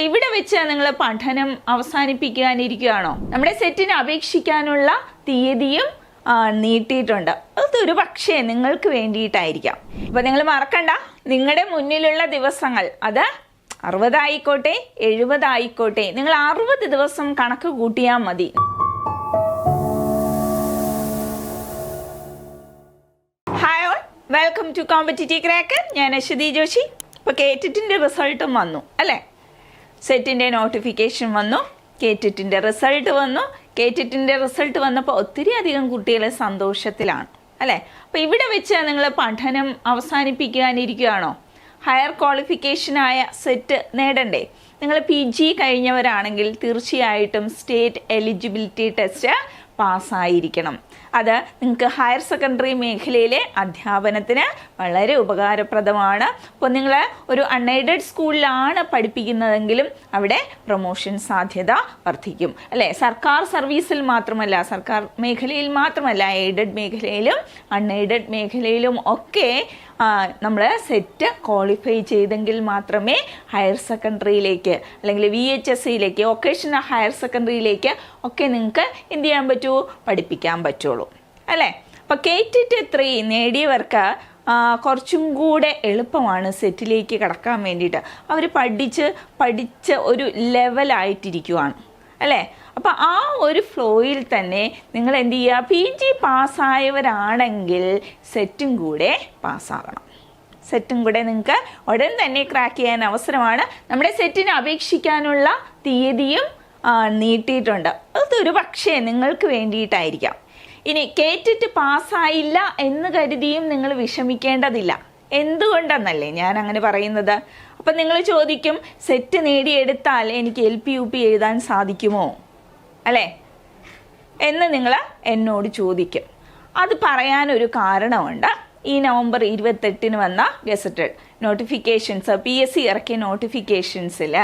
അപ്പൊ ഇവിടെ വെച്ച് നിങ്ങൾ പഠനം അവസാനിപ്പിക്കാനിരിക്കുകയാണോ? നമ്മുടെ സെറ്റിന് അപേക്ഷിക്കാനുള്ള തീയതിയും നീട്ടിയിട്ടുണ്ട്. നീട്ടിയിട്ടുണ്ട് അതൊരു പക്ഷേ നിങ്ങൾക്ക് വേണ്ടിയിട്ടായിരിക്കാം. അപ്പൊ നിങ്ങൾ മറക്കണ്ട. നിങ്ങളുടെ മുന്നിലുള്ള ദിവസങ്ങൾ അത് അറുപതായിക്കോട്ടെ എഴുപതായിക്കോട്ടെ നിങ്ങൾ അറുപത് ദിവസം കണക്ക് കൂട്ടിയാൽ മതി. Hi all welcome to competitive crack ഞാൻ അശ്വതി ജോഷി. ഇപ്പോൾ കേറ്റിറ്റിന്റെ റിസൾട്ടും വന്നു അല്ലേ? സെറ്റിന്റെ നോട്ടിഫിക്കേഷൻ വന്നു കേറ്റിറ്റിന്റെ റിസൾട്ട് വന്നു. കേറ്റിറ്റിന്റെ റിസൾട്ട് വന്നപ്പോൾ ഒത്തിരി അധികം കുട്ടികൾ സന്തോഷത്തിലാണ് അല്ലേ? അപ്പോൾ ഇവിടെ വെച്ച് നിങ്ങൾ പഠനം അവസാനിപ്പിക്കാനിരിക്കുകയാണോ? Higher ക്വാളിഫിക്കേഷനായ set നേടണ്ടേ? നിങ്ങൾ പി ജി കഴിഞ്ഞവരാണെങ്കിൽ തീർച്ചയായിട്ടും സ്റ്റേറ്റ് എലിജിബിലിറ്റി ടെസ്റ്റ് പാസ്സായിരിക്കണം. അത് നിങ്ങൾക്ക് ഹയർ സെക്കൻഡറി മേഖലയിലെ അധ്യാപനത്തിന് വളരെ ഉപകാരപ്രദമാണ്. അപ്പോൾ നിങ്ങൾ ഒരു അൺഎയ്ഡഡ് സ്കൂളിലാണ് പഠിപ്പിക്കുന്നതെങ്കിലും അവിടെ പ്രൊമോഷൻ സാധ്യത വർദ്ധിക്കും. അല്ലേ? സർക്കാർ സർവീസിൽ മാത്രമല്ല സർക്കാർ മേഖലയിൽ മാത്രമല്ല എയ്ഡഡ് മേഖലയിലും അൺഎയ്ഡഡ് മേഖലയിലും ഒക്കെ നമ്മൾ സെറ്റ് ക്വാളിഫൈ ചെയ്തെങ്കിൽ മാത്രമേ ഹയർ സെക്കൻഡറിയിലേക്ക് അല്ലെങ്കിൽ വി എച്ച് എസ് സിയിലേക്ക് വൊക്കേഷണൽ ഹയർ സെക്കൻഡറിയിലേക്ക് ഒക്കെ നിങ്ങൾക്ക് എന്ത് ചെയ്യാൻ പറ്റൂ? പഠിപ്പിക്കാൻ പറ്റുള്ളൂ. അല്ലേ? അപ്പോൾ കെ ടി ടി ത്രീ നേടിയവർക്ക് കുറച്ചും കൂടെ എളുപ്പമാണ് സെറ്റിലേക്ക് കടക്കാൻ വേണ്ടിയിട്ട്. അവർ പഠിച്ച് പഠിച്ച ഒരു ലെവലായിട്ടിരിക്കുവാണ് അല്ലേ? അപ്പോൾ ആ ഒരു ഫ്ലോയിൽ തന്നെ നിങ്ങൾ എന്ത് ചെയ്യുക? പി ജി പാസ്സായവരാണെങ്കിൽ സെറ്റും കൂടെ പാസ്സാകണം സെറ്റും കൂടെ നിങ്ങൾക്ക് ഉടൻ തന്നെ ക്രാക്ക് ചെയ്യാൻ അവസരമാണ്. നമ്മുടെ സെറ്റിന് അപേക്ഷിക്കാനുള്ള തീയതിയും നീട്ടിയിട്ടുണ്ട്. അതൊരു പക്ഷേ നിങ്ങൾക്ക് വേണ്ടിയിട്ടായിരിക്കാം. ഇനി കേറ്റിട്ട് പാസ്സായില്ല എന്ന് കരുതിയും നിങ്ങൾ വിഷമിക്കേണ്ടതില്ല. എന്തുകൊണ്ടെന്നല്ലേ ഞാൻ അങ്ങനെ പറയുന്നത്? അപ്പം നിങ്ങൾ ചോദിക്കും സെറ്റ് നേടിയെടുത്താൽ എനിക്ക് എൽ പി യു പി എഴുതാൻ സാധിക്കുമോ? അല്ലേ? എന്ന് നിങ്ങൾ എന്നോട് ചോദിക്കും. അത് പറയാനൊരു കാരണമുണ്ട്. ഈ നവംബർ ഇരുപത്തെട്ടിന് വന്ന gazetted notifications P S C ഇറക്കിയ നോട്ടിഫിക്കേഷൻസിൽ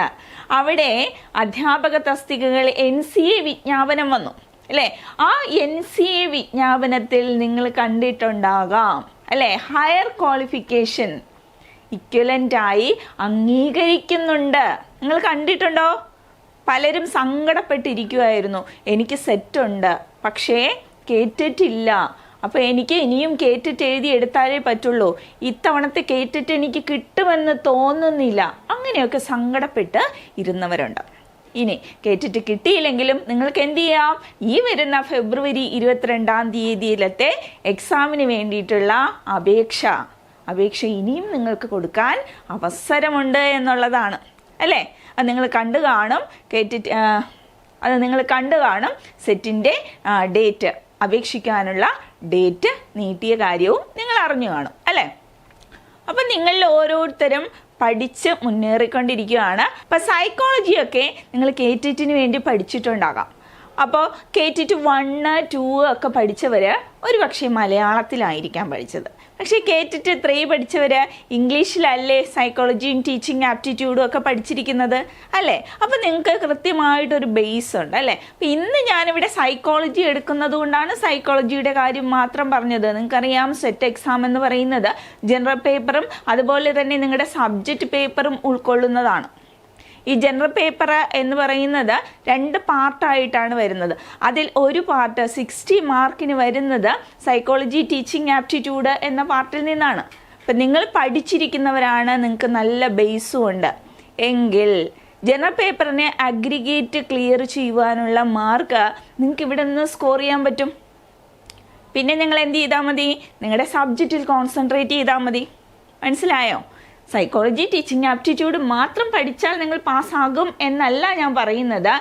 അവിടെ അധ്യാപക തസ്തികകൾ എൻ സി എ വിജ്ഞാപനം വന്നു. അല്ലേ? ആ എൻ സി എ വിജ്ഞാപനത്തിൽ നിങ്ങൾ കണ്ടിട്ടുണ്ടാകാം. അല്ലേ? ഹയർ ക്വാളിഫിക്കേഷൻ ഇക്വലന്റായി അംഗീകരിക്കുന്നുണ്ട്. നിങ്ങൾ കണ്ടിട്ടുണ്ടോ? പലരും സങ്കടപ്പെട്ടിരിക്കുമായിരുന്നു എനിക്ക് സെറ്റുണ്ട് പക്ഷേ കേറ്റിട്ടില്ല അപ്പോൾ എനിക്ക് ഇനിയും കേറ്റിട്ട് എഴുതി എടുത്താലേ പറ്റുള്ളൂ. ഇത്തവണത്തെ കേറ്റിട്ട് എനിക്ക് കിട്ടുമെന്ന് തോന്നുന്നില്ല. അങ്ങനെയൊക്കെ സങ്കടപ്പെട്ട് ഇരുന്നവരുണ്ട്. ഇനി കേറ്റിട്ട് കിട്ടിയില്ലെങ്കിലും നിങ്ങൾക്ക് എന്ത് ചെയ്യാം? ഈ വരുന്ന ഫെബ്രുവരി ഇരുപത്തിരണ്ടാം തീയതിയിലത്തെ എക്സാമിന് വേണ്ടിയിട്ടുള്ള അപേക്ഷ. അപേക്ഷ ഇനിയും നിങ്ങൾക്ക് കൊടുക്കാൻ അവസരമുണ്ട് എന്നുള്ളതാണ്. അല്ലേ? അത് നിങ്ങൾ കണ്ടു കാണും. കേട്ടിട്ട് അത് നിങ്ങൾ കണ്ടു കാണും സെറ്റിന്റെ ഡേറ്റ്. അപേക്ഷിക്കാനുള്ള ഡേറ്റ് നീട്ടിയ കാര്യവും നിങ്ങൾ അറിഞ്ഞു കാണും. അല്ലേ? അപ്പം നിങ്ങളിൽ ഓരോരുത്തരും പഠിച്ച് മുന്നേറിക്കൊണ്ടിരിക്കുകയാണ്. അപ്പം സൈക്കോളജിയൊക്കെ നിങ്ങൾ കേറ്റിറ്റിന് വേണ്ടി പഠിച്ചിട്ടുണ്ടാകാം. അപ്പോൾ കേറ്റിറ്റ് വണ്ണ് ടു ഒക്കെ പഠിച്ചവർ ഒരു പക്ഷേ മലയാളത്തിലായിരിക്കാം പഠിച്ചത്. പക്ഷേ കേട്ടിട്ട് ത്രീ പഠിച്ചവർ ഇംഗ്ലീഷിലല്ലേ സൈക്കോളജിയും ടീച്ചിങ് ആപ്റ്റിറ്റ്യൂഡും ഒക്കെ പഠിച്ചിരിക്കുന്നത്? അല്ലേ? അപ്പോൾ നിങ്ങൾക്ക് കൃത്യമായിട്ടൊരു ബേസ് ഉണ്ട് അല്ലേ? അപ്പോൾ ഇന്ന് ഞാനിവിടെ സൈക്കോളജി എടുക്കുന്നത് കൊണ്ടാണ് സൈക്കോളജിയുടെ കാര്യം മാത്രം പറഞ്ഞത്. നിങ്ങൾക്കറിയാം സെറ്റ് എക്സാം എന്ന് പറയുന്നത് ജനറൽ പേപ്പറും അതുപോലെ തന്നെ നിങ്ങളുടെ സബ്ജക്റ്റ് പേപ്പറും ഉൾക്കൊള്ളുന്നതാണ്. ഈ ജനറൽ പേപ്പർ എന്ന് പറയുന്നത് രണ്ട് പാർട്ടായിട്ടാണ് വരുന്നത്. അതിൽ ഒരു പാർട്ട് സിക്സ്റ്റി മാർക്കിന് വരുന്നത് സൈക്കോളജി ടീച്ചിങ് ആപ്റ്റിറ്റ്യൂഡ് എന്ന പാർട്ടിൽ നിന്നാണ്. അപ്പം നിങ്ങൾ പഠിച്ചിരിക്കുന്നവരാണ് നിങ്ങൾക്ക് നല്ല ബേസും ഉണ്ട്. എങ്കിൽ ജനറൽ പേപ്പറിനെ അഗ്രിഗേറ്റ് ക്ലിയർ ചെയ്യുവാനുള്ള മാർക്ക് നിങ്ങൾക്ക് ഇവിടെ നിന്ന് സ്കോർ ചെയ്യാൻ പറ്റും. പിന്നെ നിങ്ങൾ എന്ത് ചെയ്താൽ മതി? നിങ്ങളുടെ സബ്ജക്റ്റിൽ കോൺസെൻട്രേറ്റ് ചെയ്താൽ മതി. മനസ്സിലായോ? സൈക്കോളജി ടീച്ചിങ് ആപ്റ്റിറ്റ്യൂഡ് മാത്രം പഠിച്ചാൽ നിങ്ങൾ പാസ്സാകും എന്നല്ല ഞാൻ പറയുന്നത്.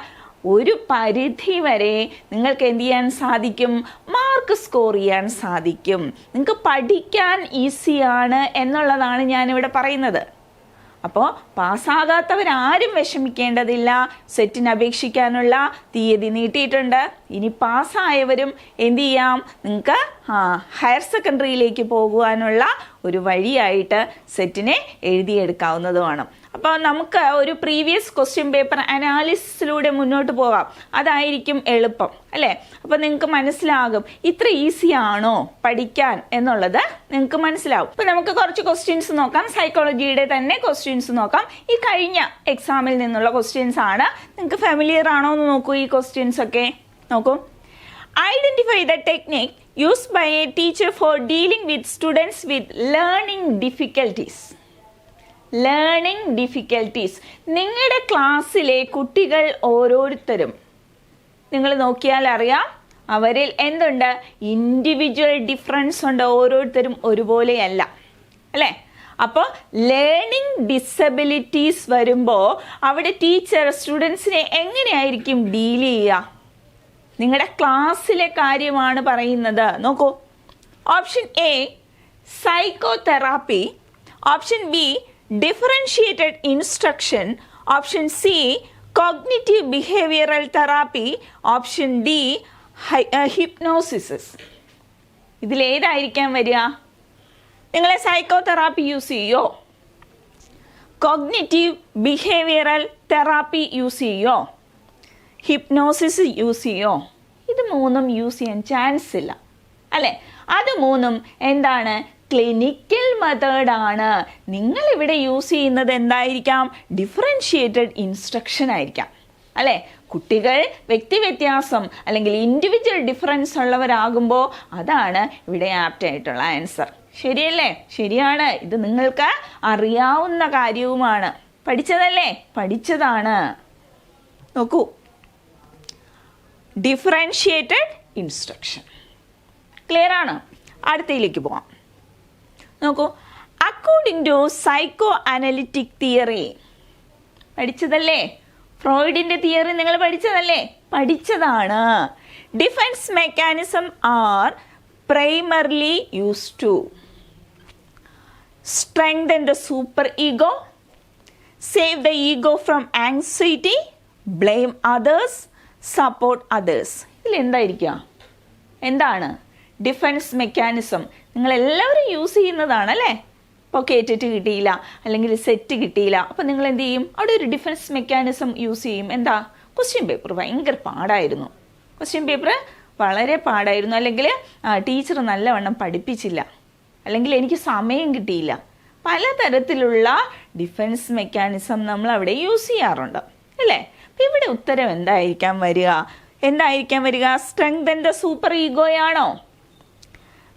ഒരു പരിധി വരെ നിങ്ങൾക്ക് എന്ത് ചെയ്യാൻ സാധിക്കും? മാർക്ക് സ്കോർ ചെയ്യാൻ സാധിക്കും. നിങ്ങൾക്ക് പഠിക്കാൻ ഈസിയാണ് എന്നുള്ളതാണ് ഞാനിവിടെ പറയുന്നത്. അപ്പോൾ പാസ്സാകാത്തവരാരും വിഷമിക്കേണ്ടതില്ല. സെറ്റിന് അപേക്ഷിക്കാനുള്ള തീയതി നീട്ടിയിട്ടുണ്ട്. ഇനി പാസ്സായവരും എന്ത് ചെയ്യാം? നിങ്ങൾക്ക് ഹയർ സെക്കൻഡറിയിലേക്ക് പോകുവാനുള്ള ഒരു വഴിയായിട്ട് സെറ്റിനെ എഴുതിയെടുക്കാവുന്നതുമാണ്. അപ്പോൾ നമുക്ക് ഒരു പ്രീവിയസ് ക്വസ്റ്റ്യൻ പേപ്പർ അനാലിസിസിലൂടെ മുന്നോട്ട് പോകാം അതായിരിക്കും എളുപ്പം അല്ലേ? അപ്പോൾ നിങ്ങൾക്ക് മനസ്സിലാകും ഇത്ര ഈസി ആണോ പഠിക്കാൻ എന്നുള്ളത് നിങ്ങൾക്ക് മനസ്സിലാവും. അപ്പോൾ നമുക്ക് കുറച്ച് ക്വസ്റ്റ്യൻസ് നോക്കാം. സൈക്കോളജിയുടെ തന്നെ ക്വസ്റ്റ്യൻസ് നോക്കാം. ഈ കഴിഞ്ഞ എക്സാമിൽ നിന്നുള്ള ക്വസ്റ്റ്യൻസ് ആണ്. നിങ്ങൾക്ക് ഫെമിലിയർ ആണോ എന്ന് നോക്കൂ ഈ ക്വസ്റ്റ്യൻസ് ഒക്കെ. നോക്കൂ. Identify the technique used by a teacher for dealing with students with learning difficulties learning difficulties നിങ്ങളുടെ ക്ലാസ്സിലെ കുട്ടികൾ ഓരോരുത്തരും. നിങ്ങൾ നോക്കിയാൽ അറിയാം അവരിൽ എന്തുണ്ട്? ഇൻഡിവിജ്വൽ ഡിഫറൻസ് ഉണ്ട് ഓരോരുത്തരും ഒരുപോലെയല്ല. അല്ലേ? അപ്പോൾ ലേണിംഗ് ഡിസബിലിറ്റീസ് വരുമ്പോൾ അവിടെ ടീച്ചർ സ്റ്റുഡൻസിനെ എങ്ങനെയായിരിക്കും ഡീൽ ചെയ്യുക? നിങ്ങളുടെ ക്ലാസ്സിലെ കാര്യമാണ് പറയുന്നത്. നോക്കൂ. Option A psychotherapy option B differentiated instruction option C cognitive behavioural therapy option D hypnosis ഇതിലേതായിരിക്കാൻ വരിക? നിങ്ങളെ സൈക്കോ തെറാപ്പി യൂസ് ചെയ്യോ? കോഗ്നിറ്റീവ് ബിഹേവിയറൽ തെറാപ്പി യൂസ് ചെയ്യോ? ഹിപ്നോസിസ് യൂസ് ചെയ്യോ? ഇത് മൂന്നും യൂസ് ചെയ്യാൻ ചാൻസ് ഇല്ല. അല്ലെ? അത് മൂന്നും എന്താണ്? ക്ലിനിക്കൽ മെത്തേഡാണ് നിങ്ങൾ ഇവിടെ യൂസ് ചെയ്യുന്നത് എന്തായിരിക്കാം? ഡിഫറൻഷിയേറ്റഡ് ഇൻസ്ട്രക്ഷൻ ആയിരിക്കാം. അല്ലെ? കുട്ടികൾ വ്യക്തിവ്യത്യാസം അല്ലെങ്കിൽ ഇൻഡിവിജ്വൽ ഡിഫറൻസ് ഉള്ളവരാകുമ്പോൾ അതാണ് ഇവിടെ ആപ്റ്റ് ആയിട്ടുള്ള ആൻസർ ശരിയല്ലേ? ശരിയാണ്. ഇത് നിങ്ങൾക്ക് അറിയാവുന്ന കാര്യവുമാണ്. പഠിച്ചതല്ലേ? പഠിച്ചതാണ്. നോക്കൂ. Differentiated instruction. ക്ലിയർ ആണ്? അടുത്തയിലേക്ക് പോവാം. നോക്കൂ according to psycho analytic theory പഠിച്ചതല്ലേ? ഫ്രോയിഡിന്റെ തിയറി നിങ്ങൾ പഠിച്ചതല്ലേ? പഠിച്ചതാണ്. Defence mechanism are primarily use to strengthen the superego save the ego from anxiety, blame others, support others ഇതിൽ എന്തായിരിക്കുക? എന്താണ്? ഡിഫൻസ് മെക്കാനിസം നിങ്ങളെല്ലാവരും യൂസ് ചെയ്യുന്നതാണ് അല്ലേ? ഇപ്പോൾ കേറ്റിട്ട് കിട്ടിയില്ല അല്ലെങ്കിൽ സെറ്റ് കിട്ടിയില്ല. അപ്പോൾ നിങ്ങൾ എന്ത് ചെയ്യും? അവിടെ ഒരു ഡിഫൻസ് മെക്കാനിസം യൂസ് ചെയ്യും. എന്താ? ക്വസ്റ്റ്യൻ പേപ്പർ ഭയങ്കര പാടായിരുന്നു. ക്വസ്റ്റ്യൻ പേപ്പർ വളരെ പാടായിരുന്നു. അല്ലെങ്കിൽ ടീച്ചർ നല്ലവണ്ണം പഠിപ്പിച്ചില്ല. അല്ലെങ്കിൽ എനിക്ക് സമയം കിട്ടിയില്ല. പലതരത്തിലുള്ള ഡിഫൻസ് മെക്കാനിസം നമ്മൾ അവിടെ യൂസ് ചെയ്യാറുണ്ട്. അല്ലേ? ഇവിടെ ഉത്തരം എന്തായിരിക്കാൻ വരിക? എന്തായിരിക്കാൻ വരിക? സ്ട്രെങ്ത് എന്റെ സൂപ്പർ ഈഗോയാണോ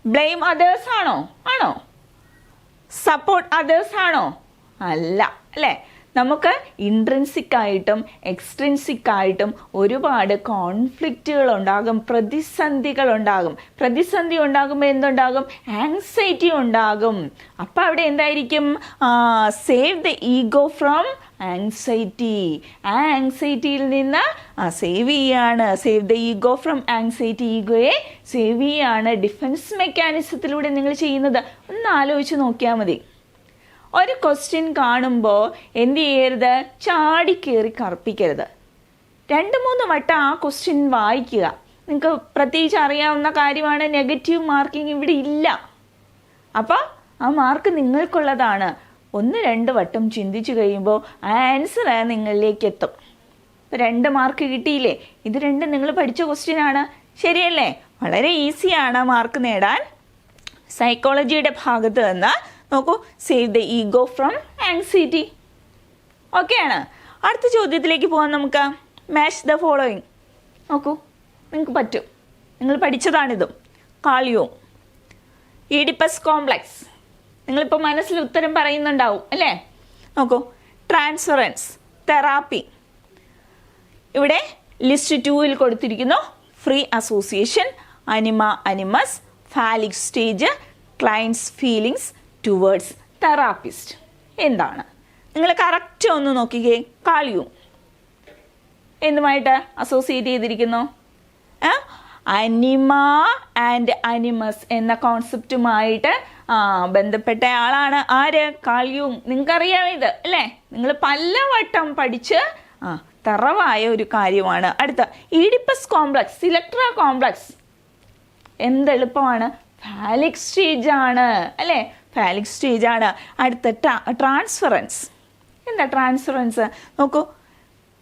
ബ്ലെയിം അതേഴ്സ് ആണോ? ആണോ? സപ്പോർട്ട് അതേഴ്സ് ആണോ? അല്ല അല്ലേ? നമുക്ക് ഇൻട്രൻസിക് ആയിട്ടും എക്സ്ട്രിൻസിക് ആയിട്ടും ഒരുപാട് കോൺഫ്ലിക്റ്റുകൾ ഉണ്ടാകും പ്രതിസന്ധികൾ ഉണ്ടാകും. പ്രതിസന്ധി ഉണ്ടാകുമ്പോൾ എന്തുണ്ടാകും? ആങ്സൈറ്റി ഉണ്ടാകും. അപ്പം അവിടെ എന്തായിരിക്കും? Save the ego from anxiety ആ ആങ്സൈറ്റിയിൽ നിന്ന് ആ സേവ് ചെയ്യാണ്. Save the ego from anxiety ഈഗോയെ save ചെയ്യാണ്. ഡിഫൻസ് മെക്കാനിസത്തിലൂടെ നിങ്ങൾ ചെയ്യുന്നത്. ഒന്ന് ആലോചിച്ച് നോക്കിയാൽ മതി. ഒരു ക്വസ്റ്റ്യൻ കാണുമ്പോൾ എന്ത് ചെയ്യരുത്? ചാടി കയറി കറുപ്പിക്കരുത്. രണ്ട് മൂന്ന് വട്ടം ആ ക്വസ്റ്റ്യൻ വായിക്കുക. നിങ്ങൾക്ക് പ്രത്യേകിച്ച് അറിയാവുന്ന കാര്യമാണ് നെഗറ്റീവ് മാർക്കിംഗ് ഇവിടെ ഇല്ല. അപ്പോൾ ആ മാർക്ക് നിങ്ങൾക്കുള്ളതാണ്. ഒന്ന് രണ്ട് വട്ടം ചിന്തിച്ചു കഴിയുമ്പോൾ ആ ആൻസർ നിങ്ങളിലേക്ക് എത്തും ഇപ്പം രണ്ട് മാർക്ക് കിട്ടിയില്ലേ? ഇത് രണ്ടും നിങ്ങൾ പഠിച്ച ക്വസ്റ്റ്യൻ ആണ്. ശരിയല്ലേ? വളരെ ഈസിയാണ് മാർക്ക് നേടാൻ. സൈക്കോളജിയുടെ ഭാഗത്ത് നിന്ന് നോക്കൂ. Save the ego from anxiety ഓക്കെയാണ് അടുത്ത ചോദ്യത്തിലേക്ക് പോകാം നമുക്ക്. മാച്ച് ദ ഫോളോയിങ് നോക്കൂ. നിങ്ങൾക്ക് പറ്റും. നിങ്ങൾ പഠിച്ചതാണിതും. കാളിയോ. ഈഡിപ്പസ് കോംപ്ലക്സ് നിങ്ങളിപ്പോൾ മനസ്സിൽ ഉത്തരം പറയുന്നുണ്ടാവും അല്ലേ? നോക്കൂ. ട്രാൻസ്ഫറൻസ് തെറാപ്പി ഇവിടെ ലിസ്റ്റ് ടൂവിൽ കൊടുത്തിരിക്കുന്നു. Free association anima animus phallic stage clients feelings towards therapist എന്താണ്? നിങ്ങൾ കറക്റ്റ് ഒന്ന് നോക്കിക്കേ. കാളിയും. എന്തുമായിട്ട് അസോസിയേറ്റ് ചെയ്തിരിക്കുന്നു? അനിമ ആൻഡ് അനിമസ് എന്ന കോൺസെപ്റ്റുമായിട്ട് ബന്ധപ്പെട്ട ആളാണ് ആര്? കാളിയും. നിങ്ങൾക്കറിയാം ഇത് അല്ലേ? നിങ്ങൾ പലവട്ടം പഠിച്ച് ആ തറവായ ഒരു കാര്യമാണ്. അടുത്ത ഈഡിപ്പസ് കോംപ്ലക്സ് ഇലക്ട്ര കോംപ്ലക്സ്. എന്തെളുപ്പമാണ്? ഫാലിക് സ്റ്റേജ് ആണ് അല്ലേ? ഫാലിക് സ്റ്റേജ് ആണ് അടുത്ത ട്രാൻസ്ഫറൻസ്. എന്താ ട്രാൻസ്ഫറൻസ്? നോക്കൂ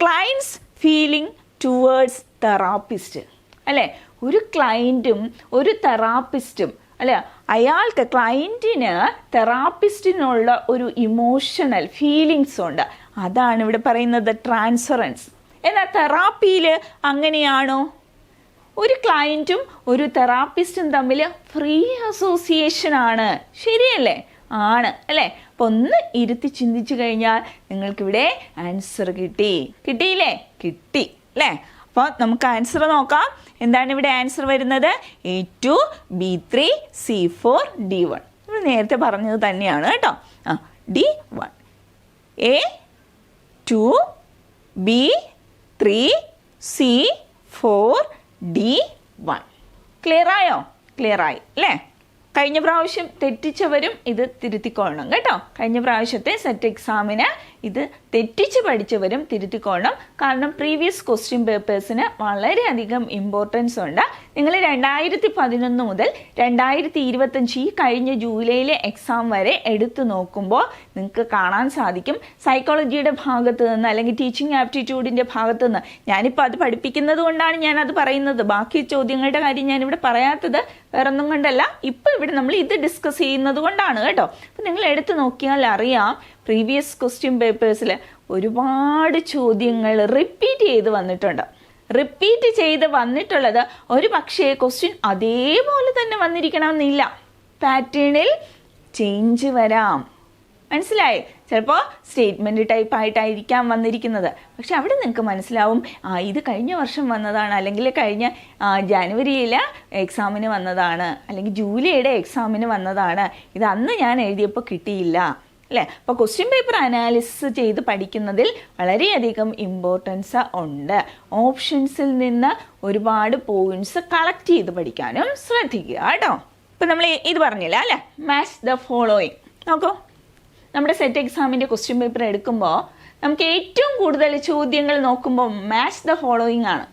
ക്ലയൻസ് ഫീലിംഗ് ടുവേർഡ്സ് തെറാപ്പിസ്റ്റ് അല്ലേ? ഒരു ക്ലയന്റും ഒരു തെറാപ്പിസ്റ്റും അല്ലെ? അയാൾക്ക് ക്ലയന്റിന് തെറാപ്പിസ്റ്റിനുള്ള ഒരു ഇമോഷണൽ ഫീലിങ്സ് ഉണ്ട്. അതാണ് ഇവിടെ പറയുന്നത് ട്രാൻസ്ഫറൻസ് എന്നാൽ തെറാപ്പിയിൽ അങ്ങനെയാണോ? ഒരു ക്ലയന്റും ഒരു തെറാപ്പിസ്റ്റും തമ്മിൽ ഫ്രീ അസോസിയേഷൻ ആണ്. ശരിയല്ലേ? ആണ് അല്ലേ? അപ്പോൾ ഒന്ന് ഇരുത്തി ചിന്തിച്ചു കഴിഞ്ഞാൽ നിങ്ങൾക്കിവിടെ ആൻസർ കിട്ടി. കിട്ടിയില്ലേ? കിട്ടി അല്ലേ? അപ്പോൾ നമുക്ക് ആൻസർ നോക്കാം. എന്താണ് ഇവിടെ ആൻസർ വരുന്നത്? A two B three C four D one നമ്മൾ നേരത്തെ പറഞ്ഞത് തന്നെയാണ് കേട്ടോ. ആ D one A two B three C four D one clear ആയോ? ക്ലിയർ ആയി അല്ലേ? കഴിഞ്ഞ പ്രാവശ്യം തെറ്റിച്ചവരും ഇത് തിരുത്തിക്കൊള്ളണം കേട്ടോ. കഴിഞ്ഞ പ്രാവശ്യത്തെ സെറ്റ് എക്സാമിന് ഇത് തെറ്റിച്ച് പഠിച്ചവരും തിരുത്തിക്കോണം കാരണം പ്രീവിയസ് ക്വസ്റ്റ്യൻ പേപ്പേഴ്സിന് വളരെയധികം ഇമ്പോർട്ടൻസ് ഉണ്ട്. നിങ്ങൾ രണ്ടായിരത്തി പതിനൊന്ന് മുതൽ രണ്ടായിരത്തി ഇരുപത്തഞ്ച് ഈ കഴിഞ്ഞ ജൂലൈയിലെ എക്സാം വരെ എടുത്തു നോക്കുമ്പോൾ നിങ്ങൾക്ക് കാണാൻ സാധിക്കും. സൈക്കോളജിയുടെ ഭാഗത്ത് നിന്ന് അല്ലെങ്കിൽ ടീച്ചിങ് ആപ്റ്റിറ്റ്യൂഡിന്റെ ഭാഗത്ത് നിന്ന് ഞാനിപ്പോൾ അത് പഠിപ്പിക്കുന്നത് കൊണ്ടാണ് ഞാനത് പറയുന്നത്. ബാക്കി ചോദ്യങ്ങളുടെ കാര്യം ഞാനിവിടെ പറയാത്തത് വേറൊന്നും കൊണ്ടല്ല. ഇപ്പോൾ ഇവിടെ നമ്മൾ ഇത് ഡിസ്കസ് ചെയ്യുന്നത് കൊണ്ടാണ് കേട്ടോ. അപ്പം നിങ്ങൾ എടുത്തു നോക്കിയാൽ അറിയാം പ്രീവിയസ് ക്വസ്റ്റ്യൻ പേപ്പേഴ്സിൽ ഒരുപാട് ചോദ്യങ്ങൾ റിപ്പീറ്റ് ചെയ്ത് വന്നിട്ടുണ്ട്. റിപ്പീറ്റ് ചെയ്ത് വന്നിട്ടുള്ളത് ഒരു പക്ഷേ ക്വസ്റ്റ്യൻ അതേപോലെ തന്നെ വന്നിരിക്കണമെന്നില്ല. പാറ്റേണിൽ ചേഞ്ച് വരാം. മനസ്സിലായി? ചിലപ്പോൾ സ്റ്റേറ്റ്മെന്റ് ടൈപ്പ് ആയിട്ടായിരിക്കാം വന്നിരിക്കുന്നത്. പക്ഷെ അവിടെ നിങ്ങൾക്ക് മനസ്സിലാവും ആ ഇത് കഴിഞ്ഞ വർഷം വന്നതാണ് അല്ലെങ്കിൽ കഴിഞ്ഞ ജാനുവരിയിൽ എക്സാമിന് വന്നതാണ് അല്ലെങ്കിൽ ജൂലൈയുടെ എക്സാമിന് വന്നതാണ്. ഇത് അന്ന് ഞാൻ എഴുതിയപ്പോൾ കിട്ടിയില്ല. അല്ലേ? അപ്പോൾ ക്വസ്റ്റ്യൻ പേപ്പർ അനാലിസിസ് ചെയ്ത് പഠിക്കുന്നതിൽ വളരെയധികം ഇമ്പോർട്ടൻസ് ഉണ്ട്. ഓപ്ഷൻസിൽ നിന്ന് ഒരുപാട് പോയിന്റ്സ് കളക്ട് ചെയ്ത് പഠിക്കാനും ശ്രദ്ധിക്കുക കേട്ടോ. ഇപ്പം നമ്മൾ ഇത് പറഞ്ഞില്ല അല്ലേ? മാച്ച് ദ ഫോളോയിങ് നോക്കൂ. നമ്മുടെ സെറ്റ് എക്സാമിന്റെ ക്വസ്റ്റ്യൻ പേപ്പർ എടുക്കുമ്പോൾ നമുക്ക് ഏറ്റവും കൂടുതൽ ചോദ്യങ്ങൾ നോക്കുമ്പോൾ മാച്ച് ദ ഫോളോയിങ് ആണ്.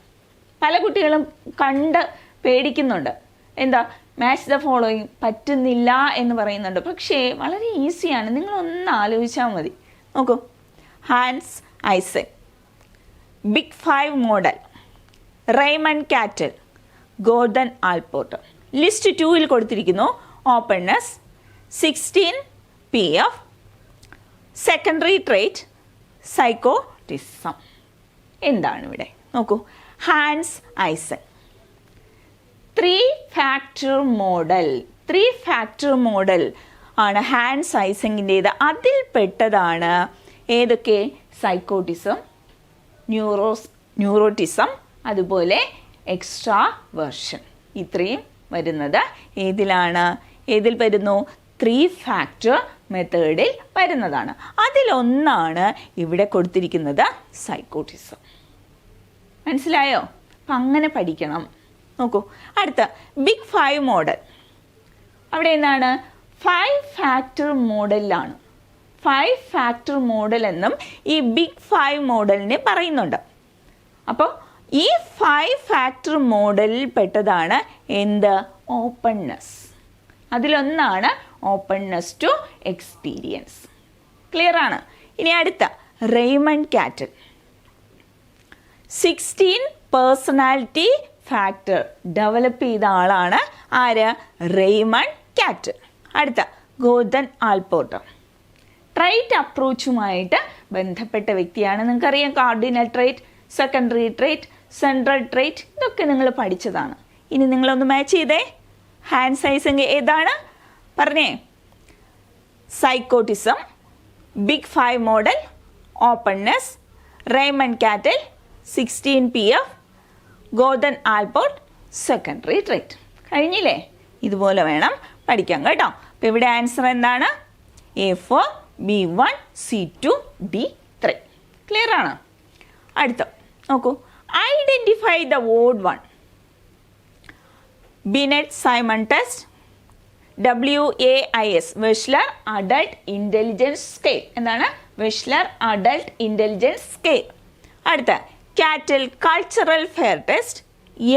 പല കുട്ടികളും കണ്ട് പേടിക്കുന്നുണ്ട്. എന്താ? മാച്ച് ദ ഫോളോയിങ് പറ്റുന്നില്ല എന്ന് പറയുന്നുണ്ട്. പക്ഷേ വളരെ ഈസിയാണ് നിങ്ങളൊന്ന് ആലോചിച്ചാൽ മതി. നോക്കൂ. Hans Eysenck big five model Raymond Cattell Gordon Allport list ടൂവിൽ കൊടുത്തിരിക്കുന്നു. Openness sixteen P F secondary trait psychoticism എന്താണ് ഇവിടെ? നോക്കൂ. Hans Eysenck three factor model three factor model ആണ് ഹാൻഡ് സൈസിങ്ങിന്റേത് അതിൽപ്പെട്ടതാണ് ഏതൊക്കെ? സൈക്കോട്ടിസം ന്യൂറോസ് ന്യൂറോട്ടിസം അതുപോലെ എക്സ്ട്രാ വേർഷൻ ഇത്രയും വരുന്നത് ഏതിലാണ്? ഏതിൽ വരുന്നു? ത്രീ ഫാക്ടർ മെത്തേഡിൽ വരുന്നതാണ്. അതിലൊന്നാണ് ഇവിടെ കൊടുത്തിരിക്കുന്നത് സൈക്കോട്ടിസം മനസ്സിലായോ? അപ്പം അങ്ങനെ പഠിക്കണം. നോക്കൂ. അടുത്ത ബിഗ് ഫൈവ് മോഡൽ അവിടെ എന്താണ്? ഫൈവ് ഫാക്ടർ മോഡലിലാണ് ഫൈവ് ഫാക്ടർ മോഡൽ എന്നും ഈ ബിഗ് ഫൈവ് മോഡലിനെ പറയുന്നുണ്ട്. അപ്പോൾ ഈ ഫൈവ് ഫാക്ടർ മോഡലിൽ പെട്ടതാണ് എന്ത്? ഓപ്പൺനെസ് അതിലൊന്നാണ് ഓപ്പൺനെസ് ടു എക്സ്പീരിയൻസ് ക്ലിയർ ആണ്? ഇനി അടുത്ത Raymond Cattell sixteen personality factor develop ചെയ്ത ആളാണ് ആര്? റെയ്മൺ ക്യാറ്റ് അടുത്ത ഗോതൻ ആൽപോർട്ട് ട്രൈറ്റ് അപ്രോച്ചുമായിട്ട് ബന്ധപ്പെട്ട വ്യക്തിയാണ്. നിങ്ങൾക്കറിയാം cardinal trait secondary trait central trait ഇതൊക്കെ നിങ്ങൾ പഠിച്ചതാണ്. ഇനി നിങ്ങളൊന്ന് മാച്ച് ചെയ്തേ. ഹാൻഡ് സൈസിങ് ഏതാണ്? പറഞ്ഞേ. Psychoticism big five model openness Raymond Cattell sixteen P F Gordon Allport secondary trait. കഴിഞ്ഞില്ലേ? ഇതുപോലെ വേണം പഠിക്കാൻ കേട്ടോ. അപ്പോൾ ഇവിടെ ആൻസർ എന്താണ്? A four B one C two D three. Clear ആണ്? അടുത്ത നോക്കൂ. Identify the odd one Binet Simon test W A I S Wechsler adult intelligence scale എന്താണ്? വെഷ്ലർ അഡൾട്ട് ഇന്റലിജൻസ് സ്കെയിൽ അടുത്ത Cattell cultural fair test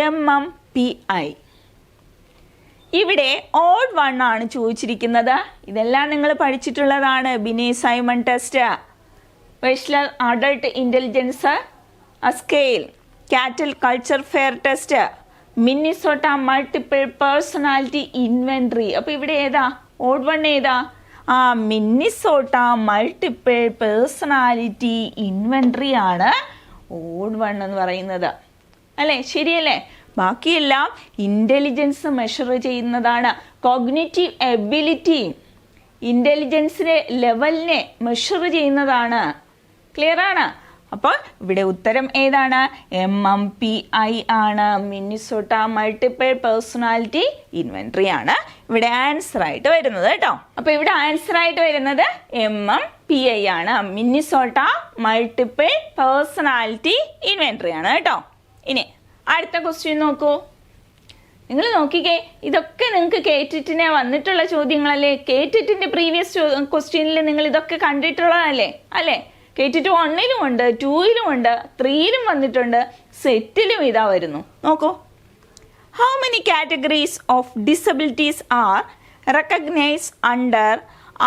M M P I ഇവിടെ odd one ആണ് ചോദിച്ചിരിക്കുന്നത്. ഇതെല്ലാം നിങ്ങൾ പഠിച്ചിട്ടുള്ളതാണ് Binet Simon test. Wechsler adult intelligence scale Cattell culture fair test Minnesota multiple personality inventory അപ്പോൾ ഇവിടെ ഏതാ? ഓഡ് വൺ ഏതാ? ആ മിന്നിസോട്ട മൾട്ടിപ്പിൾ പേഴ്സണാലിറ്റി ഇൻവെൻട്രി ആണ്. ഓഡ് വൺ എന്ന് പറയുന്നത്. അല്ലേ? ശരിയല്ലേ? ബാക്കിയെല്ലാം ഇന്റലിജൻസ് മെഷർ ചെയ്യുന്നതാണ്. കോഗ്നേറ്റീവ് എബിലിറ്റി ഇന്റലിജൻസിനെ ലെവലിനെ മെഷർ ചെയ്യുന്നതാണ്. ക്ലിയർ ആണ്? അപ്പോൾ ഇവിടെ ഉത്തരം ഏതാണ്? എം എം പി ഐ ആണ്. മിനിസോട്ട മൾട്ടിപ്പിൾ പേഴ്സണാലിറ്റി ഇൻവെൻട്രി ആണ്. ഇവിടെ ആൻസർ ആയിട്ട് വരുന്നത് കേട്ടോ. അപ്പോൾ ഇവിടെ ആൻസർ ആയിട്ട് വരുന്നത് എം എം പി ഐ ആണ്. മിന്നിസോട്ട മൾട്ടിപ്പിൾ പേഴ്സണാലിറ്റി ഇൻവെൻട്രി ആണ് കേട്ടോ. ഇനി അടുത്ത ക്വസ്റ്റ്യൻ നോക്കൂ. നിങ്ങൾ നോക്കിക്കേ ഇതൊക്കെ നിങ്ങൾക്ക് കേറ്റിറ്റിനെ വന്നിട്ടുള്ള ചോദ്യങ്ങളല്ലേ? കേറ്റിറ്റിന്റെ പ്രീവിയസ് ക്വസ്റ്റ്യനിൽ നിങ്ങൾ ഇതൊക്കെ കണ്ടിട്ടുള്ളതല്ലേ? അല്ലേ? കേറ്റിറ്റ് വണ്ണിലും ഉണ്ട് ടൂയിലും ഉണ്ട് ത്രീയിലും വന്നിട്ടുണ്ട്. സെറ്റിലും ഇതാ വരുന്നു. നോക്കൂ. How many categories of disabilities are recognise under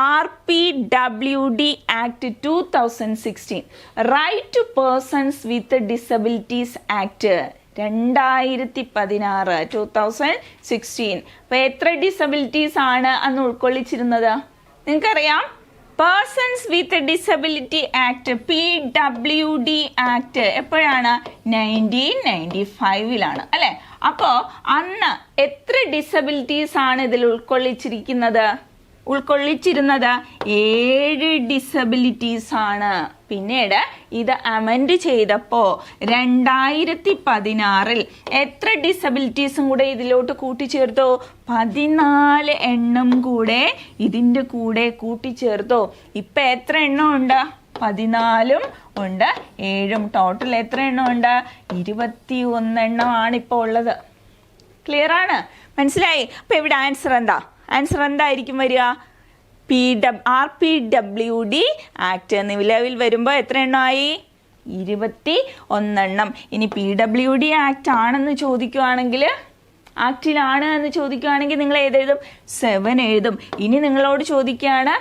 R P W D act two thousand sixteen right to persons with disabilities act രണ്ടായിരത്തി പതിനാറ് ടു തൗസൻഡ് സിക്സ്റ്റീൻ അപ്പോൾ എത്ര ഡിസബിലിറ്റീസ് ആണ് അന്ന് ഉൾക്കൊള്ളിച്ചിരുന്നത്? നിങ്ങൾക്കറിയാം? Persons with disability act P W D act എപ്പോഴാണ്? Nineteen ninety ഫൈവിലാണ് അല്ലേ? അപ്പോൾ അന്ന് എത്ര ഡിസബിലിറ്റീസ് ആണ് ഇതിൽ ഉൾക്കൊള്ളിച്ചിരിക്കുന്നത്? ഉൾക്കൊള്ളിച്ചിരുന്നത് ഏഴ് ഡിസബിലിറ്റീസ് ആണ്. പിന്നീട് ഇത് അമെൻഡ് ചെയ്തപ്പോൾ രണ്ടായിരത്തി പതിനാറിൽ എത്ര ഡിസബിലിറ്റീസും കൂടെ ഇതിലോട്ട് കൂട്ടിച്ചേർത്തോ? പതിനാല് എണ്ണം കൂടെ ഇതിന്റെ കൂടെ കൂട്ടിച്ചേർത്തോ. ഇപ്പം എത്ര എണ്ണം ഉണ്ട്? പതിനാലും ഉണ്ട്. ഏഴും ടോട്ടൽ എത്ര എണ്ണം ഉണ്ട്? ഇരുപത്തി ഒന്നെണ്ണമാണ് ഇപ്പോൾ ഉള്ളത്. ക്ലിയർ ആണ്? മനസ്സിലായി? അപ്പം ഇവിടെ ആൻസർ എന്താ? ആൻസർ എന്തായിരിക്കും വരിക? P W R P W D act നിലവിൽ വരുമ്പോൾ എത്ര എണ്ണമായി ഇരുപത്തി ഒന്നെണ്ണം ഇനി പി ഡബ്ല്യു ഡി ആക്ട് ആണെന്ന് ചോദിക്കുവാണെങ്കിൽ ആക്റ്റിലാണ് എന്ന് ചോദിക്കുകയാണെങ്കിൽ നിങ്ങൾ ഏതെഴുതും? സെവൻ എഴുതും. ഇനി നിങ്ങളോട് ചോദിക്കുകയാണ്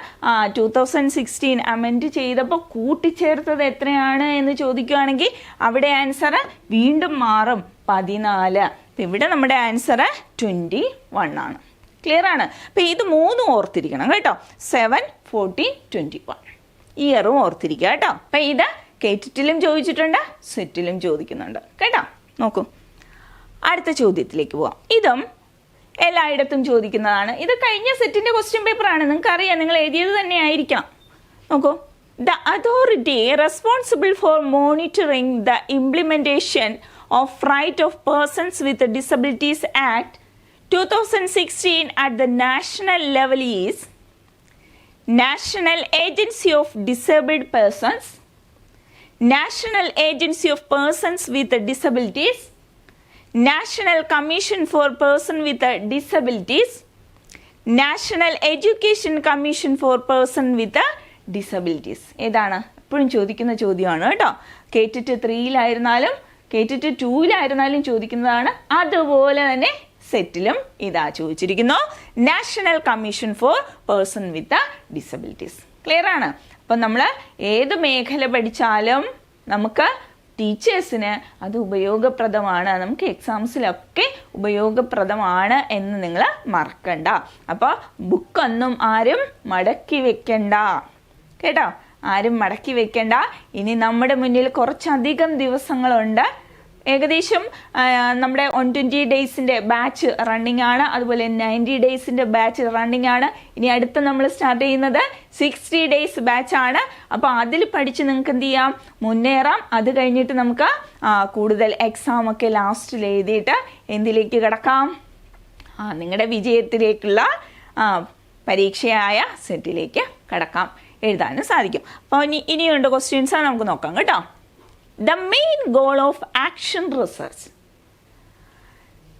ടൂ തൗസൻഡ് സിക്സ്റ്റീൻ അമെൻഡ് ചെയ്തപ്പോൾ കൂട്ടിച്ചേർത്തത് എത്രയാണ് എന്ന് ചോദിക്കുകയാണെങ്കിൽ അവിടെ ആൻസർ വീണ്ടും മാറും. പതിനാല്. ഇവിടെ നമ്മുടെ ആൻസർ ട്വന്റി വൺ ആണ്. ക്ലിയർ ആണ്? അപ്പം ഇത് മൂന്നും ഓർത്തിരിക്കണം കേട്ടോ. സെവൻ ഫോർട്ടീൻ ട്വന്റി വൺ ഇയറും ഓർത്തിരിക്കുക കേട്ടോ. അപ്പം ഇത് കേറ്റിറ്റിലും ചോദിച്ചിട്ടുണ്ട് സെറ്റിലും ചോദിക്കുന്നുണ്ട്. കേട്ടോ? നോക്കൂ. അടുത്ത ചോദ്യത്തിലേക്ക് പോവാം. ഇതും എല്ലായിടത്തും ചോദിക്കുന്നതാണ്. ഇത് കഴിഞ്ഞ സെറ്റിന്റെ ക്വസ്റ്റ്യൻ പേപ്പറാണ് നിങ്ങൾക്ക് അറിയാം നിങ്ങൾ എഴുതിയത് തന്നെ ആയിരിക്കാം നോക്കൂ. The authority responsible for monitoring the implementation of right of persons with disabilities act two thousand sixteen at the national level is national agency of disabled persons national agency of persons with disabilities national commission for person with disabilities national education commission for person with disabilities ഏതാണ്? എപ്പോഴും ചോദിക്കുന്ന ചോദ്യമാണ് കേട്ടോ. കേട്ടിട്ട് ത്രീയിലായിരുന്നാലും കേട്ടിട്ട് ടൂയിലായിരുന്നാലും ചോദിക്കുന്നതാണ്. അതുപോലെ തന്നെ സെറ്റിലും ഇതാ ചോദിച്ചിരിക്കുന്നു. National commission for person with disabilities clear ആണ്? അപ്പം നമ്മൾ ഏത് മേഖല പഠിച്ചാലും നമുക്ക് ടീച്ചേഴ്സിന് അത് ഉപയോഗപ്രദമാണ്. നമുക്ക് എക്സാംസിലൊക്കെ ഉപയോഗപ്രദമാണ് എന്ന് നിങ്ങൾ മറക്കണ്ട. അപ്പോൾ ബുക്കൊന്നും ആരും മടക്കി വെക്കണ്ട. കേട്ടോ? ആരും മടക്കി വെക്കണ്ട. ഇനി നമ്മുടെ മുന്നിൽ കുറച്ചധികം ദിവസങ്ങളുണ്ട്. ഏകദേശം നമ്മുടെ വൺ ട്വന്റി ഡേയ്സിന്റെ ബാച്ച് റണ്ണിങ് ആണ്. അതുപോലെ നയന്റി ഡേയ്സിന്റെ ബാച്ച് റണ്ണിങ് ആണ്. ഇനി അടുത്ത നമ്മൾ സ്റ്റാർട്ട് ചെയ്യുന്നത് സിക്സ്റ്റി ഡേയ്സ് ബാച്ച് ആണ്. അപ്പോൾ അതിൽ പഠിച്ച് നിങ്ങൾക്ക് എന്ത് ചെയ്യാം? മുന്നേറാം. അത് കഴിഞ്ഞിട്ട് നമുക്ക് കൂടുതൽ എക്സാം ഒക്കെ ലാസ്റ്റിൽ എഴുതിയിട്ട് എന്തിലേക്ക് കിടക്കാം? ആ നിങ്ങളുടെ വിജയത്തിലേക്കുള്ള പരീക്ഷയായ സെറ്റിലേക്ക് കിടക്കാം. എഴുതാനും സാധിക്കും. അപ്പോൾ ഇനി ഇനിയുണ്ട് ക്വസ്റ്റ്യൻസ് നമുക്ക് നോക്കാം കേട്ടോ. The main goal of action research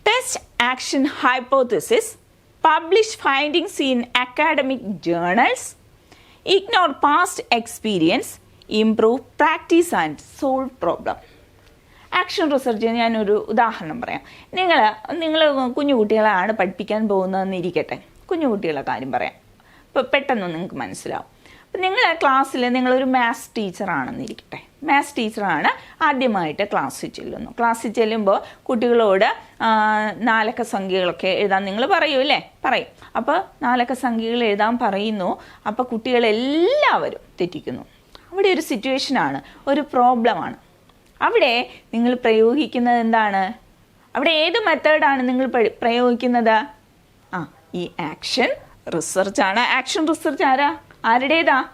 test action hypothesis publish findings in academic journals ignore past experience improve practice and solve problem action റിസർച്ചിന് ഞാനൊരു ഉദാഹരണം പറയാം. നിങ്ങൾ നിങ്ങൾ കുഞ്ഞുകുട്ടികളാണ് പഠിപ്പിക്കാൻ പോകുന്നതെന്ന് ഇരിക്കട്ടെ കുഞ്ഞുകുട്ടികളെ കാര്യം പറയാം. ഇപ്പോൾ പെട്ടെന്ന് നിങ്ങൾക്ക് മനസ്സിലാവും. അപ്പം നിങ്ങൾ ക്ലാസ്സിൽ നിങ്ങളൊരു മാത്സ് ടീച്ചറാണെന്നിരിക്കട്ടെ മാത്സ് ടീച്ചറാണ് ആദ്യമായിട്ട് ക്ലാസ്സിൽ ചെല്ലുന്നു. ക്ലാസ്സിൽ ചെല്ലുമ്പോൾ കുട്ടികളോട് നാലക്ക സംഖ്യകളൊക്കെ എഴുതാൻ നിങ്ങൾ പറയൂ അല്ലേ? പറയും. അപ്പോൾ നാലക്ക സംഖ്യകൾ എഴുതാൻ പറയുന്നു. അപ്പോൾ കുട്ടികളെല്ലാവരും തെറ്റിക്കുന്നു. അവിടെ ഒരു സിറ്റുവേഷനാണ് ഒരു പ്രോബ്ലമാണ് അവിടെ നിങ്ങൾ പ്രയോഗിക്കുന്നത് എന്താണ്? അവിടെ ഏത് മെത്തേഡാണ് നിങ്ങൾ പ്രയോഗിക്കുന്നത്? ആ ഈ ആക്ഷൻ റിസർച്ച് ആണ്. ആക്ഷൻ റിസർച്ച് ആരാ? ആരുടേതാ?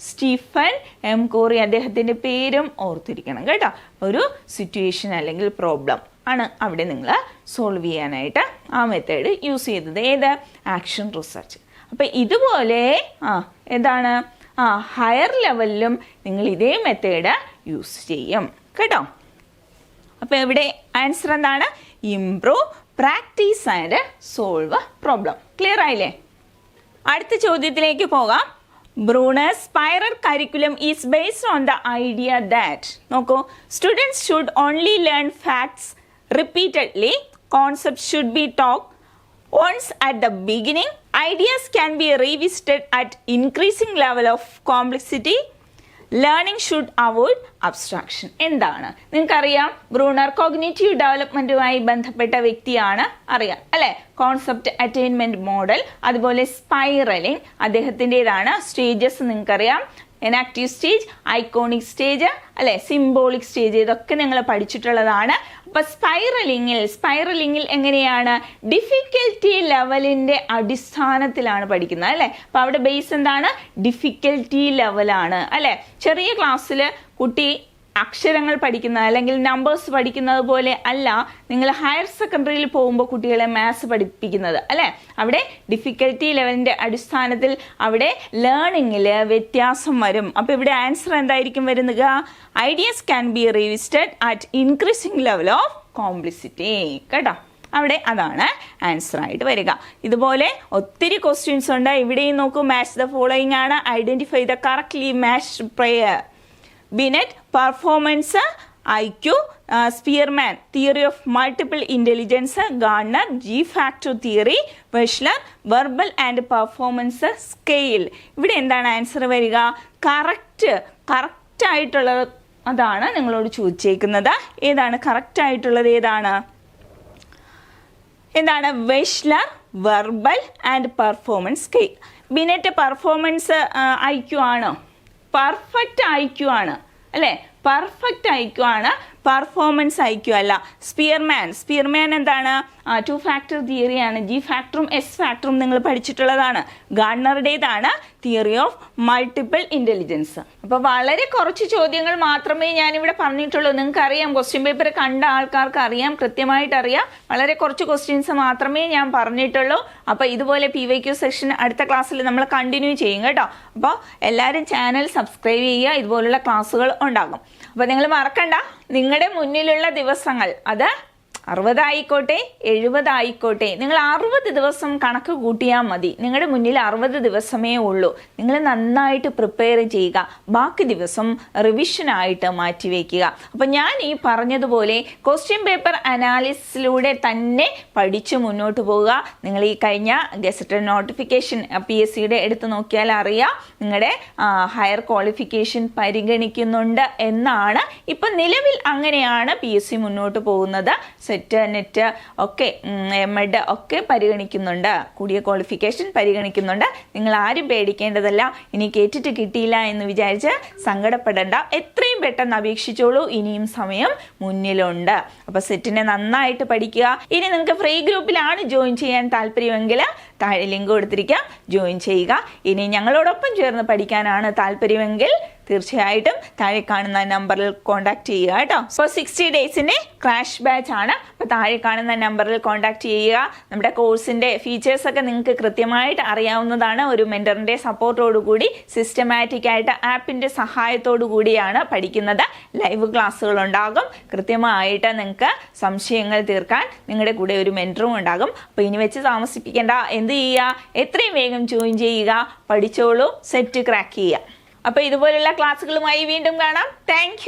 സ്റ്റീഫൻ എം കോറി അദ്ദേഹത്തിന്റെ പേരും ഓർത്തിരിക്കണം കേട്ടോ. ഒരു സിറ്റുവേഷൻ അല്ലെങ്കിൽ പ്രോബ്ലം ആണ് അവിടെ നിങ്ങൾ സോൾവ് ചെയ്യാനായിട്ട് ആ മെത്തേഡ് യൂസ് ചെയ്തത്. ഏത്? ആക്ഷൻ റിസർച്ച് അപ്പം ഇതുപോലെ ആ എന്താണ്? ആ ഹയർ ലെവലിലും നിങ്ങൾ ഇതേ മെത്തേഡ് യൂസ് ചെയ്യും കേട്ടോ. അപ്പോൾ ഇവിടെ ആൻസർ എന്താണ്? Improve practice and solve problem clear ആയില്ലേ? അടുത്ത ചോദ്യത്തിലേക്ക് പോകാം. Bruner's spiral curriculum is based on the idea that okay, students should only learn facts repeatedly, concepts should be taught once at the beginning, ideas can be revisited at increasing level of complexity. Learning should avoid abstraction എന്താണ്? നിങ്ങൾക്കറിയാം Bruner cognitive ഡെവലപ്മെന്റുമായി ബന്ധപ്പെട്ട വ്യക്തിയാണ് അറിയാം അല്ലെ? Concept attainment model അതുപോലെ spiralling അദ്ദേഹത്തിന്റെതാണ് stages നിങ്ങൾക്കറിയാം. എനാക്റ്റീവ് സ്റ്റേജ് ഐക്കോണിക് സ്റ്റേജ് അല്ലെ സിംബോളിക് സ്റ്റേജ് ഇതൊക്കെ നിങ്ങൾ പഠിച്ചിട്ടുള്ളതാണ്. അപ്പൊ സ്പൈറലിങ്ങിൽ സ്പൈറലിങ്ങിൽ എങ്ങനെയാണ്? ഡിഫിക്കൽറ്റി ലെവലിന്റെ അടിസ്ഥാനത്തിലാണ് പഠിക്കുന്നത് അല്ലെ? അപ്പൊ അവിടെ ബേസ് എന്താണ്? ഡിഫിക്കൽറ്റി ലെവലാണ് അല്ലെ? ചെറിയ ക്ലാസ്സിൽ കുട്ടി അക്ഷരങ്ങൾ പഠിക്കുന്ന അല്ലെങ്കിൽ നമ്പേഴ്സ് പഠിക്കുന്നത് പോലെ അല്ല നിങ്ങൾ ഹയർ സെക്കൻഡറിയിൽ പോകുമ്പോൾ കുട്ടികളെ മാത്സ് പഠിപ്പിക്കുന്നത് അല്ലേ? അവിടെ ഡിഫിക്കൽറ്റി ലെവലിന്റെ അടിസ്ഥാനത്തിൽ അവിടെ ലേണിങ്ങിൽ വ്യത്യാസം വരും. അപ്പോൾ ഇവിടെ ആൻസർ എന്തായിരിക്കും വരുന്നത്? Ideas can be revisited at increasing level of complexity കേട്ടോ? അവിടെ അതാണ് ആൻസർ ആയിട്ട് വരിക. ഇതുപോലെ ഒത്തിരി ക്വസ്റ്റ്യൻസ് ഉണ്ട്. ഇവിടെയും നോക്കൂ മാച്ച് ദ ഫോളോയിങ് ആണ്. Identify the correctly matched pair Binet performance I Q Spearman theory of multiple intelligence Gardner G factor theory Wechsler verbal and performance scale ഇവിടെ എന്താണ് ആൻസർ വരിക? കറക്റ്റ് കറക്റ്റായിട്ടുള്ള അതാണ് നിങ്ങളോട് ചോദിച്ചേക്കുന്നത്. ഏതാണ് കറക്റ്റ് ആയിട്ടുള്ളത്? ഏതാണ്? എന്താണ്? Wechsler verbal and performance scale Binet performance I Q ആണോ? പെർഫെക്റ്റ് ഐക്യു ആണ് അല്ലേ? പെർഫെക്റ്റ് ഐക്യു ആണ് പെർഫോമൻസ് ഐ അല്ല. സ്പിയർമാൻ സ്പിയർമാൻ എന്താണ്? ടു ഫാക്ടർ തിയറിയാണ് ജി ഫാക്ടറും എസ് ഫാക്ടറും നിങ്ങൾ പഠിച്ചിട്ടുള്ളതാണ്. ഗാർണറുടേതാണ് തിയറി ഓഫ് മൾട്ടിപ്പിൾ ഇന്റലിജൻസ് അപ്പോൾ വളരെ കുറച്ച് ചോദ്യങ്ങൾ മാത്രമേ ഞാനിവിടെ പറഞ്ഞിട്ടുള്ളൂ. നിങ്ങൾക്ക് അറിയാം ക്വസ്റ്റ്യൻ പേപ്പർ കണ്ട ആൾക്കാർക്ക് അറിയാം കൃത്യമായിട്ട് അറിയാം. വളരെ കുറച്ച് ക്വസ്റ്റ്യൻസ് മാത്രമേ ഞാൻ പറഞ്ഞിട്ടുള്ളൂ. അപ്പോൾ ഇതുപോലെ പി വൈ ക്യു സെക്ഷൻ അടുത്ത ക്ലാസ്സിൽ നമ്മൾ കണ്ടിന്യൂ ചെയ്യും കേട്ടോ. അപ്പോൾ എല്ലാവരും ചാനൽ സബ്സ്ക്രൈബ് ചെയ്യുക. ഇതുപോലുള്ള ക്ലാസ്സുകൾ ഉണ്ടാകും. അപ്പോൾ നിങ്ങൾ മറക്കണ്ട. നിങ്ങളുടെ മുന്നിലുള്ള ദിവസങ്ങൾ. അത് അറുപതായിക്കോട്ടെ എഴുപതായിക്കോട്ടെ. നിങ്ങൾ അറുപത് ദിവസം കണക്ക് കൂട്ടിയാൽ മതി. നിങ്ങളുടെ മുന്നിൽ അറുപത് ദിവസമേ ഉള്ളൂ. നിങ്ങൾ നന്നായിട്ട് പ്രിപ്പയർ ചെയ്യുക. ബാക്കി ദിവസം റിവിഷനായിട്ട് മാറ്റിവെക്കുക അപ്പം ഞാൻ ഈ പറഞ്ഞതുപോലെ ക്വസ്റ്റ്യൻ പേപ്പർ അനാലിസിലൂടെ തന്നെ പഠിച്ച് മുന്നോട്ട് പോവുക. നിങ്ങൾ ഈ കഴിഞ്ഞ ഗസറ്റഡ് നോട്ടിഫിക്കേഷൻ പി എസ് സിയുടെ എടുത്ത് നോക്കിയാൽ അറിയാം നിങ്ങളുടെ ഹയർ ക്വാളിഫിക്കേഷൻ പരിഗണിക്കുന്നുണ്ട് എന്നാണ്. ഇപ്പം നിലവിൽ അങ്ങനെയാണ് പി എസ് സി മുന്നോട്ട് പോകുന്നത്. സെറ്റ് നെറ്റ് ഒക്കെ എഡ് ഒക്കെ പരിഗണിക്കുന്നുണ്ട്. കൂടിയ ക്വാളിഫിക്കേഷൻ പരിഗണിക്കുന്നുണ്ട്. നിങ്ങൾ ആരും പേടിക്കേണ്ടതല്ല. ഇനി കേട്ടിട്ട് കിട്ടിയില്ല എന്ന് വിചാരിച്ച് സങ്കടപ്പെടേണ്ട. എത്രയും പെട്ടെന്ന് അപേക്ഷിച്ചോളൂ. ഇനിയും സമയം മുന്നിലുണ്ട്. അപ്പോൾ സെറ്റിനെ നന്നായിട്ട് പഠിക്കുക. ഇനി നിങ്ങൾക്ക് ഫ്രീ ഗ്രൂപ്പിലാണ് ജോയിൻ ചെയ്യാൻ താല്പര്യമെങ്കിൽ താഴെ ലിങ്ക് കൊടുത്തിരിക്കാം. ജോയിൻ ചെയ്യുക. ഇനി ഞങ്ങളോടൊപ്പം ചേർന്ന് പഠിക്കാനാണ് താല്പര്യമെങ്കിൽ തീർച്ചയായിട്ടും താഴെ കാണുന്ന നമ്പറിൽ കോൺടാക്ട് ചെയ്യുക കേട്ടോ. അപ്പോൾ സിക്സ്റ്റി ഡേയ്സിന്റെ ക്രാഷ് ബാച്ച് ആണ്. അപ്പോൾ താഴെ കാണുന്ന നമ്പറിൽ കോൺടാക്ട് ചെയ്യുക. നമ്മുടെ കോഴ്സിന്റെ ഫീച്ചേഴ്സൊക്കെ നിങ്ങൾക്ക് കൃത്യമായിട്ട് അറിയാവുന്നതാണ്. ഒരു മെന്ററിന്റെ സപ്പോർട്ടോടു കൂടി സിസ്റ്റമാറ്റിക് ആയിട്ട് ആപ്പിന്റെ സഹായത്തോടു കൂടിയാണ് പഠിക്കുന്നത്. ലൈവ് ക്ലാസ്സുകൾ ഉണ്ടാകും. കൃത്യമായിട്ട് നിങ്ങൾക്ക് സംശയങ്ങൾ തീർക്കാൻ നിങ്ങളുടെ കൂടെ ഒരു മെന്ററും ഉണ്ടാകും. അപ്പോൾ ഇനി വെച്ച് താമസിപ്പിക്കേണ്ട. എന്ത് ചെയ്യുക? എത്രയും വേഗം ജോയിൻ ചെയ്യുക. പഠിച്ചോളൂ. സെറ്റ് ക്രാക്ക് ചെയ്യുക. അപ്പോൾ ഇതുപോലുള്ള ക്ലാസ്സുകളുമായി വീണ്ടും കാണാം. താങ്ക്